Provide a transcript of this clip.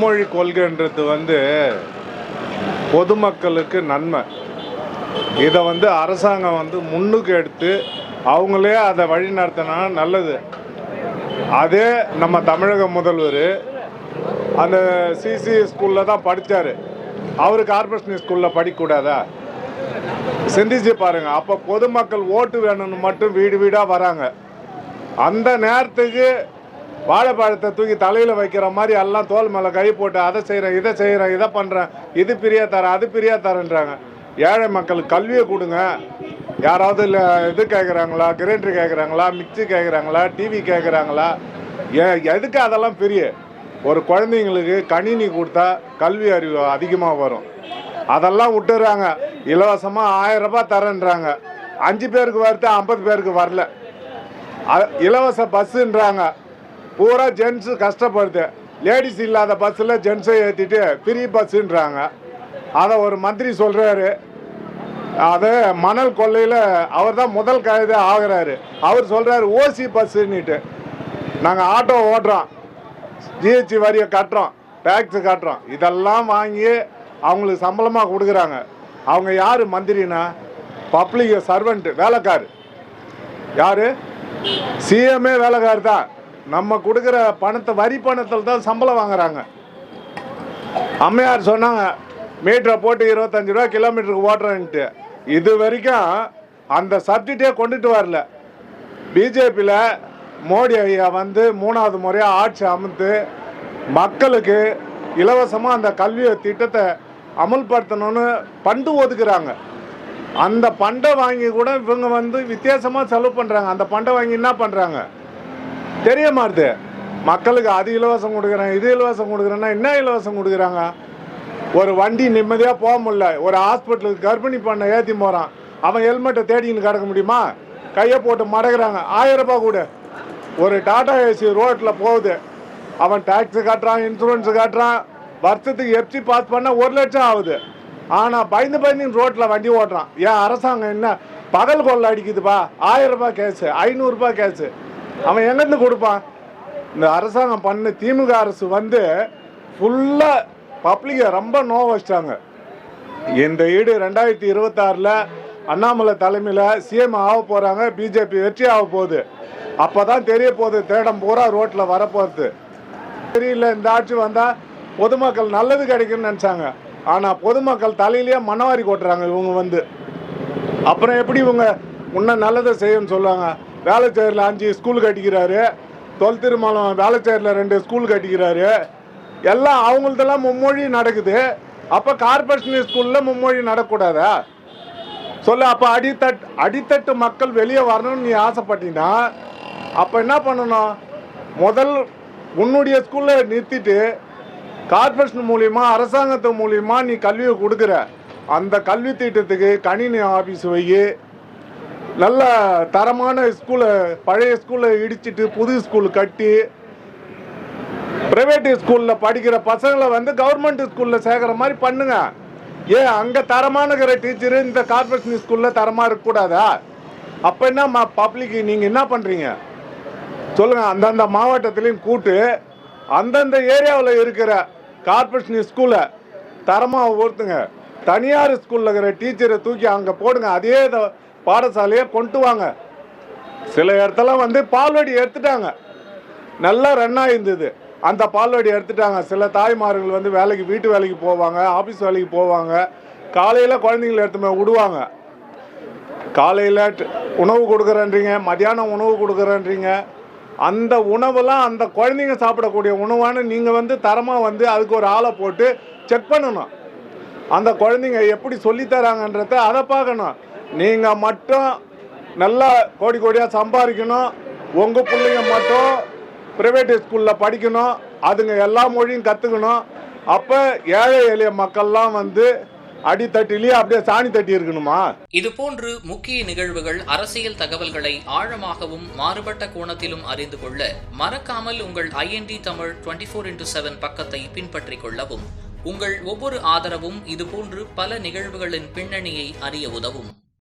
மும்மொழி கொள்கைன்றது வந்து பொதுமக்களுக்கு நன்மை. இதை வந்து அரசாங்கம் வந்து முன்னுக்கு எடுத்து அவங்களே அதை வழி நடத்தினா நல்லது. அதே நம்ம தமிழக முதல்வர் அந்த சிசி ஸ்கூலில் தான் படித்தார் அவர் கார்பரேஷன் ஸ்கூலில் படிக்கக்கூடாதா சிந்திச்சு பாருங்க அப்போ பொதுமக்கள் ஓட்டு வேணும்னு மட்டும் வீடு வீடாக வராங்க. அந்த நேரத்துக்கு வாழைப்பழத்தை தூக்கி தலையில் வைக்கிற மாதிரி எல்லாம் தோல் மேலே கை போட்டு அதை செய்கிறேன் இதை செய்கிறேன் இதை பண்ணுறேன் இது பிரியா தரேன் அது பிரியா தரேன்றாங்க. ஏழை மக்களுக்கு கல்வியை கொடுங்க. யாராவது இல்லை இது கேட்குறாங்களா கிரைண்டர் கேட்குறாங்களா மிக்சி கேட்குறாங்களா டிவி கேட்குறாங்களா ஏ எதுக்கு அதெல்லாம் பெரிய? ஒரு குழந்தைங்களுக்கு கணினி கொடுத்தா கல்வி அறிவு அதிகமாக வரும். அதெல்லாம் விட்டுறாங்க. இலவசமாக ஆயிரம் ரூபாய் தரேன்றாங்க. அஞ்சு பேருக்கு வருது ஐம்பது பேருக்கு வரல. இலவச பஸ்ஸுன்றாங்க பூரா ஜென்ஸு கஷ்டப்படுது. லேடிஸ் இல்லாத பஸ்ஸில் ஜென்ஸை ஏற்றிட்டு ஃப்ரீ பஸ்ஸுன்றாங்க அதை ஒரு மந்திரி சொல்கிறாரு அது மணல் கொள்ளையில் அவர் தான் முதல் கைது ஆகிறாரு. அவர் சொல்கிறாரு ஓசி பஸ்ஸுன்னுட்டு நாங்கள் ஆட்டோ ஓட்டுறோம். ஜிஹெச் வரியை கட்டுறோம். டேக்ஸ் கட்டுறோம். இதெல்லாம் வாங்கி அவங்களுக்கு சம்பளமாக கொடுக்குறாங்க. அவங்க யார் மந்திரினா? Public servant வேலைக்காரு. யார்? சிஎம்ஏ வேலைக்கார் தான். நம்ம கொடுக்குற பணத்தை வரி பணத்தில் தான் சம்பளம் வாங்குறாங்க. அம்மையார் சொன்னாங்க மீட்டரை போட்டு இருபத்தஞ்சு ரூபா கிலோமீட்டருக்கு ஓட்டுறேன்ட்டு. இது வரைக்கும் அந்த சப்ஜெக்டே கொண்டுட்டு வரல. பிஜேபியில் மோடி ஐயா வந்து மூணாவது முறையாக ஆட்சி அமர்ந்து மக்களுக்கு இலவசமாக அந்த கல்வி திட்டத்தை அமல்படுத்தணும்னு பண்டு ஒதுக்குறாங்க. அந்த பண்டை வாங்கி கூட இவங்க வந்து வித்தியாசமாக செலவு பண்ணுறாங்க அந்த பண்டை வாங்கி என்ன பண்ணுறாங்க தெரிய மாட்டுது. மக்களுக்கு அது இலவசம் கொடுக்குறாங்க இது இலவசம் கொடுக்குறேன்னா என்ன இலவசம் கொடுக்குறாங்க? ஒரு வண்டி நிம்மதியாக போக முடியல. ஒரு ஹாஸ்பிட்டலுக்கு கர்ப்பிணி பண்ண ஏற்றி போகிறான் அவன் ஹெல்மெட்டை தேடின்னு கிடக்க முடியுமா? கையை போட்டு மடக்கிறாங்க. ஆயிரம் ரூபாய் கூட. ஒரு டாடா ஏசி ரோட்டில் போகுது. அவன் டேக்ஸ் கட்டுறான் இன்சூரன்ஸ் கட்டுறான். வருஷத்துக்கு எஃப்சி பாஸ் பண்ணால் ஒரு லட்சம் ஆகுது. ஆனால் பயந்து பயந்து ரோட்டில் வண்டி ஓட்டுறான். ஏன் அரசாங்கம் என்ன? பகல் கொள்ளை அடிக்குதுப்பா. ஆயிரம் ரூபாய் கேஸு ஐநூறுரூபா கேஸு அவன் எங்கேருந்து கொடுப்பான்? இந்த அரசாங்கம் பண்ண திமுக அரசு வந்து ஃபுல்லாக பப்ளிக்கை ரொம்ப நோவ வச்சிட்டாங்க. இந்த ஈடு ரெண்டாயிரத்தி இருபத்தாறில் அண்ணாமலை தலைமையில் சிஎம் ஆக போகிறாங்க பிஜேபி வெற்றி ஆக போகுது. அப்போ தான் தெரிய போகுது தேடம் பூரா ரோட்டில் வரப்போகுது. தெரியல இந்த ஆட்சி வந்தால் பொதுமக்கள் நல்லது கிடைக்கும்னு நினச்சாங்க. ஆனால் பொதுமக்கள் தலையிலேயே மனவாரி கொட்டுறாங்க இவங்க வந்து. அப்புறம் எப்படி இவங்க இன்னும் நல்லதை செய்யணும்னு சொல்லுவாங்க? வேலைச்சேரில் அஞ்சு ஸ்கூல் கட்டிக்கிறாரு. தொல் திருமாலம் வேலைச்சேரில் ரெண்டு ஸ்கூல் கட்டிக்கிறாரு. எல்லாம் அவங்கள்தெல்லாம் மும்மொழி நடக்குது. அப்போ கார்பரேஷன் ஸ்கூலில் மும்மொழி நடக்கூடாதா? சொல்லு அப்போ அடித்தட் அடித்தட்டு மக்கள் வெளியே வரணும்னு நீ ஆசைப்பட்டீங்கன்னா அப்போ என்ன பண்ணணும்? முதல் உன்னுடைய ஸ்கூலில் நிறுத்திட்டு கார்பரேஷன் மூலியமா அரசாங்கத்து மூலியமா நீ கல்வியை கொடுக்குற. அந்த கல்வி திட்டத்துக்கு கணினி ஆஃபீஸ் வை. நல்ல தரமான ஸ்கூலை பழைய ஸ்கூலை இடிச்சிட்டு புது ஸ்கூல் கட்டி பிரைவேட் ஸ்கூலில் படிக்கிற பசங்களை வந்து கவர்மெண்ட் ஸ்கூலில் சேர்க்குற மாதிரி பண்ணுங்க. ஏன் அங்கே தரமான டீச்சரு இந்த கார்பரேஷன் ஸ்கூலில் தரமாக இருக்கக்கூடாதா? அப்போ என்ன பப்ளிக் நீங்கள் என்ன பண்ணுறீங்க சொல்லுங்கள் அந்தந்த மாவட்டத்துலேயும் கூட்டு அந்தந்த ஏரியாவில் இருக்கிற கார்பரேஷன் ஸ்கூலை தரமாக ஒருத்துங்க தனியார் ஸ்கூலில் இருக்கிற டீச்சரை தூக்கி அங்கே போடுங்க. அதே இத- பாடசாலையை கொண்டு வாங்க. சில இடத்துல வந்து பால்வடி எடுத்துட்டாங்க. நல்லா ரன் ஆயிருந்தது. அந்த பால்வடி எடுத்துட்டாங்க. சில தாய்மார்கள் வந்து வேலைக்கு வீட்டு வேலைக்கு போவாங்க ஆஃபீஸ் வேலைக்கு போவாங்க. காலையில் குழந்தைங்களை எடுத்து போய் விடுவாங்க. காலையில் உணவு கொடுக்குறேன்றீங்க மதியானம் உணவு கொடுக்குறேன்றீங்க. அந்த உணவெல்லாம் அந்த குழந்தைங்க சாப்பிடக்கூடிய உணவான நீங்கள் வந்து தரமாக வந்து அதுக்கு ஒரு ஆளை போட்டு செக் பண்ணணும். அந்த குழந்தைங்க எப்படி சொல்லித் தராங்கன்றத அதை பார்க்கணும். நீங்கள் மட்டும் நல்லா கோடி கோடியாக சம்பாதிக்கணும். உங்கள் பிள்ளைங்க மட்டும் ப்ரைவேட் ஸ்கூலில் படிக்கணும். அதுங்க எல்லா மொழியும் கற்றுக்கணும் அப்போ ஏழை எளிய மக்கள்லாம் வந்து அடித்தட்டிலேயே அப்படியே சாணி தட்டி இருக்கணுமா? இதுபோன்று முக்கிய நிகழ்வுகள் அரசியல் தகவல்களை ஆழமாகவும் மாறுபட்ட கோணத்திலும் அறிந்து கொள்ள மறக்காமல் உங்கள் IND Tamil twenty four into seven பக்கத்தை பின்பற்றிக் கொள்ளவும். உங்கள் ஒவ்வொரு ஆதரவும் இதுபோன்று பல நிகழ்வுகளின் பின்னணியை அறிய உதவும்.